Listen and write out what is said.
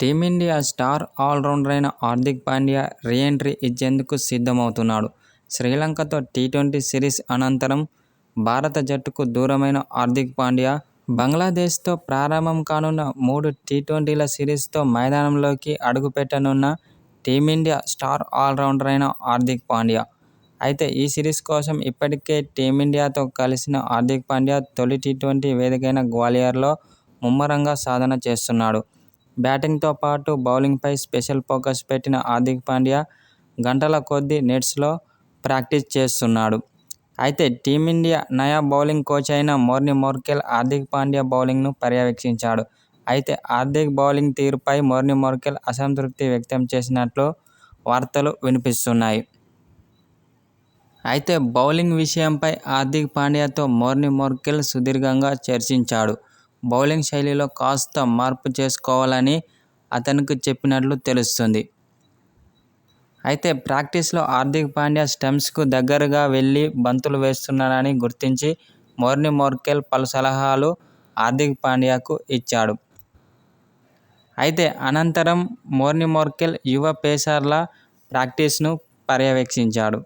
Team India star allrounder అయిన Hardik Pandya re entry ఇచ్చేందుకు సిద్ధమవుతున్నాడు. శ్రీలంకతో టీ-ట్వంటీ సిరీస్ అనంతరం భారత జట్టుకు దూరమైన హార్దిక్ పాండ్యా బంగ్లాదేశ్తో ప్రారంభం కానున్న మూడు టీ-ట్వంటీల సిరీస్తో మైదానంలోకి అడుగుపెట్టనున్న టీమిండియా స్టార్ ఆల్రౌండర్ అయిన హార్దిక్ పాండ్యా. అయితే ఈ సిరీస్ కోసం ఇప్పటికే టీమిండియాతో కలిసిన హార్దిక్ పాండ్యా తొలి టీ-ట్వంటీ వేదికైన గ్వాలియర్లో ముమ్మరంగా సాధన చేస్తున్నాడు. బ్యాటింగ్తో పాటు బౌలింగ్పై స్పెషల్ ఫోకస్ పెట్టిన హార్దిక్ పాండ్యా గంటల కొద్దీ నెట్స్లో ప్రాక్టీస్ చేస్తున్నాడు. అయితే టీమిండియా నయా బౌలింగ్ కోచ్ అయిన మోర్ని మోర్కెల్ హార్దిక్ పాండ్యా బౌలింగ్ను పర్యవేక్షించాడు. అయితే హార్దిక్ బౌలింగ్ తీరుపై మోర్ని మోర్కెల్ అసంతృప్తి వ్యక్తం చేసినట్లు వార్తలు వినిపిస్తున్నాయి. అయితే బౌలింగ్ విషయంపై హార్దిక్ పాండ్యాతో మోర్ని మోర్కెల్ సుదీర్ఘంగా చర్చించాడు. బౌలింగ్ శైలిలో కాస్త మార్పు చేసుకోవాలని అతనికి చెప్పినట్లు తెలుస్తుంది అయితే ప్రాక్టీస్లో హార్దిక్ పాండ్యా స్టంప్స్కు దగ్గరగా వెళ్ళి బంతులు వేస్తున్నాడని గుర్తించి మోర్ని మోర్కెల్ పలు సలహాలు హార్దిక్ పాండ్యాకు ఇచ్చాడు. అయితే అనంతరం మోర్ని మోర్కెల్ యువ పేసర్ల ప్రాక్టీస్ను పర్యవేక్షించాడు.